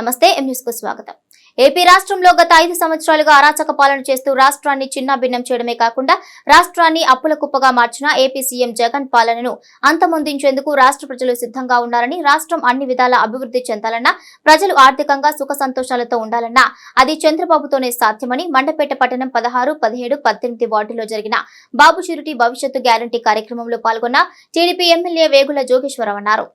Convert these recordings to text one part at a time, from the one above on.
నమస్తే ఎం కు స్వాగతం. ఏపీ రాష్ట్రంలో గత ఐదు సంవత్సరాలుగా అరాచక పాలన చేస్తూ రాష్ట్రాన్ని చిన్నాభిన్నం చేయడమే కాకుండా రాష్ట్రాన్ని అప్పుల కుప్పగా మార్చిన ఏపీ సీఎం జగన్ పాలనను అంతమొందించేందుకు రాష్ట్ర ప్రజలు సిద్ధంగా ఉన్నారని రాష్ట్రం అన్ని విధాల అభివృద్ధి చెందాలన్నా ప్రజలు ఆర్థికంగా సుఖ సంతోషాలతో ఉండాలన్నా అది చంద్రబాబుతోనే సాధ్యమని మండపేట పట్టణం పదహారు పదిహేడు పద్దెనిమిది వార్డుల్లో జరిగిన బాబు షూరిటీ భవిష్యత్తు గ్యారంటీ కార్యక్రమంలో పాల్గొన్న టీడీపీ ఎమ్మెల్యే వేగుల జోగేశ్వరరావు అన్నారు.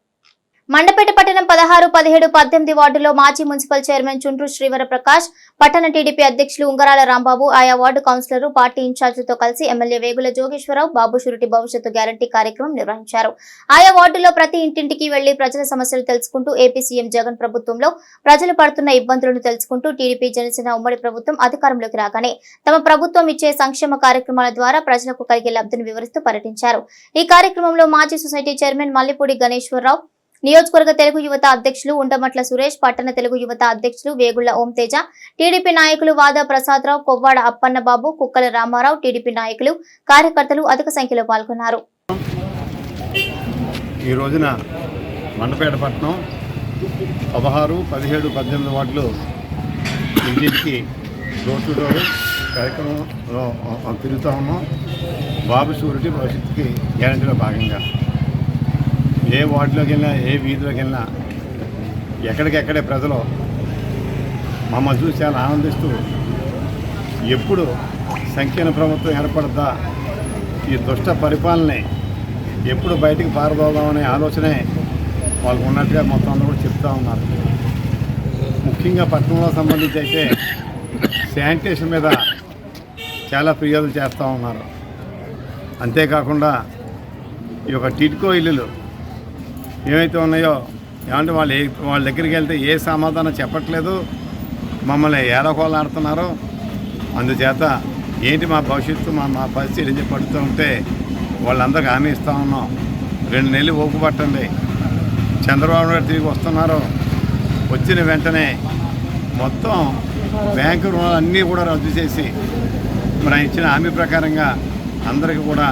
మండపేట పట్టణం పదహారు పదిహేడు పద్దెనిమిది వార్డులో మాజీ మున్సిపల్ చైర్మన్ చుండ్రు శ్రీవర ప్రకాష్ పట్టణ టీడీపీ అధ్యక్షులు ఉంగరాల రాంబాబు ఆయా వార్డు కౌన్సిలర్ పార్టీ ఇన్ఛార్జీలతో కలిసి ఎమ్మెల్యే వేగుల జోగేశ్వరరావు బాబు షురిటి భవిష్యత్తు గ్యారంటీ కార్యక్రమం నిర్వహించారు. ఆయా వార్డుల్లో ప్రతి ఇంటింటికి వెళ్ళి ప్రజల సమస్యలు తెలుసుకుంటూ ఏపీ సీఎం జగన్ ప్రభుత్వంలో ప్రజలు పడుతున్న ఇబ్బందులను తెలుసుకుంటూ టీడీపీ జనసేన ఉమ్మడి ప్రభుత్వం అధికారంలోకి రాగానే తమ ప్రభుత్వం ఇచ్చే సంక్షేమ కార్యక్రమాల ద్వారా ప్రజలకు కలిగే లబ్ధిని వివరిస్తూ పర్యటించారు. ఈ కార్యక్రమంలో మాజీ సొసైటీ చైర్మన్ మల్లిపూడి గణేశ్వరరావు నియోజకవర్గ తెలుగు యువత అధ్యక్షులు ఉండమట్ల సురేష్ పట్టణ తెలుగు యువత అధ్యక్షులు వేగుళ్ళ ఓంతేజ టీడీపీ నాయకులు వాద ప్రసాదరావు కొవ్వాడ అప్పన్నబాబు కుక్కల రామారావు టీడీపీ నాయకులు కార్యకర్తలు అధిక సంఖ్యలో పాల్గొన్నారు. ఈ రోజున మండపేట పట్టణం పదహారు పదిహేడు పద్దెనిమిది వార్డులు ఇంటికి డోర్ టు డోర్ కార్యక్రమంలో తిరుగుతూ ఉన్నాం. బాబు షూరిటీ భవిష్యత్తుకి గ్యారంటీలో భాగంగా. ఏ వార్డులోకి వెళ్ళినా ఏ వీధిలోకి వెళ్ళినా ఎక్కడికెక్కడే ప్రజలు మమ్మల్ని చూసి చాలా ఆనందిస్తూ ఎప్పుడు సంకీర్ణ ప్రభుత్వం ఏర్పడద్దా? ఈ దుష్ట పరిపాలనని ఎప్పుడు బయటికి పారదోదామనే ఆలోచనే వాళ్ళకు ఉన్నట్టుగా మొత్తం అందరూ కూడా చెప్తా ఉన్నారు. ముఖ్యంగా పట్టణంలో సంబంధించి అయితే శానిటేషన్ మీద చాలా ఫిర్యాదులు చేస్తూ ఉన్నారు. అంతేకాకుండా ఈ యొక్క టిట్కో ఇల్లులు ఏమైతే ఉన్నాయో ఏమంటే వాళ్ళు వాళ్ళ దగ్గరికి వెళ్తే ఏ సమాధానం చెప్పట్లేదు మమ్మల్ని ఏలకోలాడుతున్నారు అందుచేత ఏంటి మా భవిష్యత్తు మా మా పరిస్థితి ఏం పడుతూ ఉంటే వాళ్ళందరికీ హామీ ఇస్తూ ఉన్నాం. రెండు నెలలు ఓపు పట్టండి. చంద్రబాబు నాయుడు తిరిగి వస్తున్నారు. వచ్చిన వెంటనే మొత్తం బ్యాంకు రుణాలు అన్నీ కూడా రద్దు చేసి మరి ఇచ్చిన హామీ ప్రకారంగా అందరికీ కూడా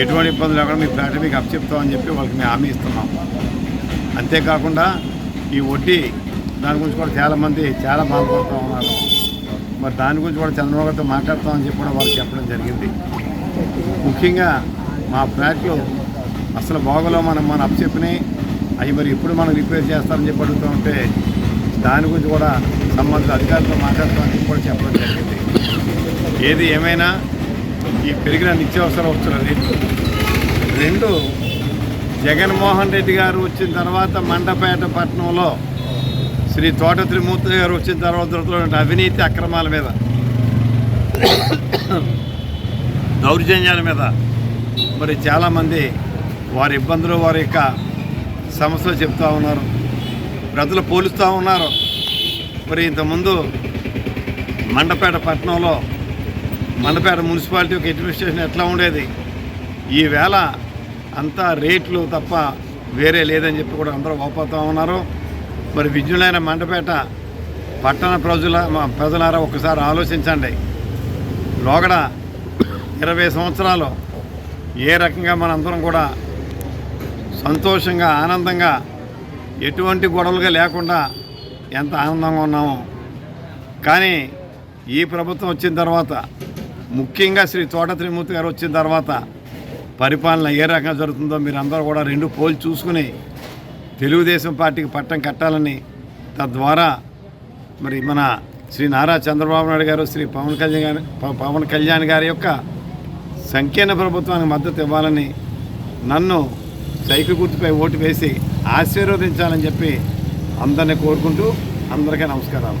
ఎటువంటి ఇబ్బందులు లేకుండా మీ ఫ్లాట్ మీకు అప్పచెప్తామని చెప్పి వాళ్ళకి మేము హామీ ఇస్తున్నాం. అంతేకాకుండా ఈ వడ్డీ దాని గురించి కూడా చాలామంది చాలా బాధపడుతూ ఉన్నారు. మరి దాని గురించి కూడా చంద్రబాబు గారితో మాట్లాడతామని చెప్పి కూడా వాళ్ళు చెప్పడం జరిగింది. ముఖ్యంగా మా ఫ్లాట్లు అసలు బాగులో మనం మన అప్పచెప్పినాయి అవి మరి ఎప్పుడు మనం రిపేర్ చేస్తామని చెప్పి అడుగుతూ ఉంటే దాని గురించి కూడా సంబంధిత అధికారులతో మాట్లాడతామని చెప్పి కూడా చెప్పడం జరిగింది. ఏది ఏమైనా ఈ పెరిగిన నిత్యావసర వస్తువుల రేట్లు రెండు జగన్మోహన్ రెడ్డి గారు వచ్చిన తర్వాత మండపేట పట్టణంలో శ్రీ తోట త్రిమూర్తి గారు వచ్చిన తర్వాత జరుగుతున్న అవినీతి అక్రమాల మీద దౌర్జన్యాల మీద మరి చాలామంది వారి ఇబ్బందులు వారి యొక్క సమస్యలు చెప్తూ ఉన్నారు. ప్రజలు పోలుస్తూ ఉన్నారు. మరి ఇంతకుముందు మండపేట పట్టణంలో మండపేట మున్సిపాలిటీ యొక్క అడ్మినిస్ట్రేషన్ ఎట్లా ఉండేది? ఈవేళ అంతా రేట్లు తప్ప వేరే లేదని చెప్పి కూడా అందరూ ఓపోతూ ఉన్నారు. మరి విజ్ఞులైన మండపేట పట్టణ ప్రజల మా ప్రజలారా ఒకసారి ఆలోచించండి. లోగడ ఇరవై సంవత్సరాలు ఏ రకంగా మనందరం కూడా సంతోషంగా ఆనందంగా ఎటువంటి గొడవలుగా లేకుండా ఎంత ఆనందంగా ఉన్నామో. కానీ ఈ ప్రభుత్వం వచ్చిన తర్వాత ముఖ్యంగా శ్రీ తోట త్రిమూర్తి గారు వచ్చిన తర్వాత పరిపాలన ఏ రకంగా జరుగుతుందో మీరు అందరూ కూడా రెండు పోల్ చూసుకుని తెలుగుదేశం పార్టీకి పట్టం కట్టాలని తద్వారా మరి మన శ్రీ నారా చంద్రబాబు నాయుడు గారు శ్రీ పవన్ కళ్యాణ్ గారి పవన్ కళ్యాణ్ గారి యొక్క సంకీర్ణ ప్రభుత్వానికి మద్దతు ఇవ్వాలని నన్ను సైకిల్ గుర్తుపై ఓటు వేసి ఆశీర్వదించాలని చెప్పి అందరినీ కోరుకుంటూ అందరికీ నమస్కారాలు.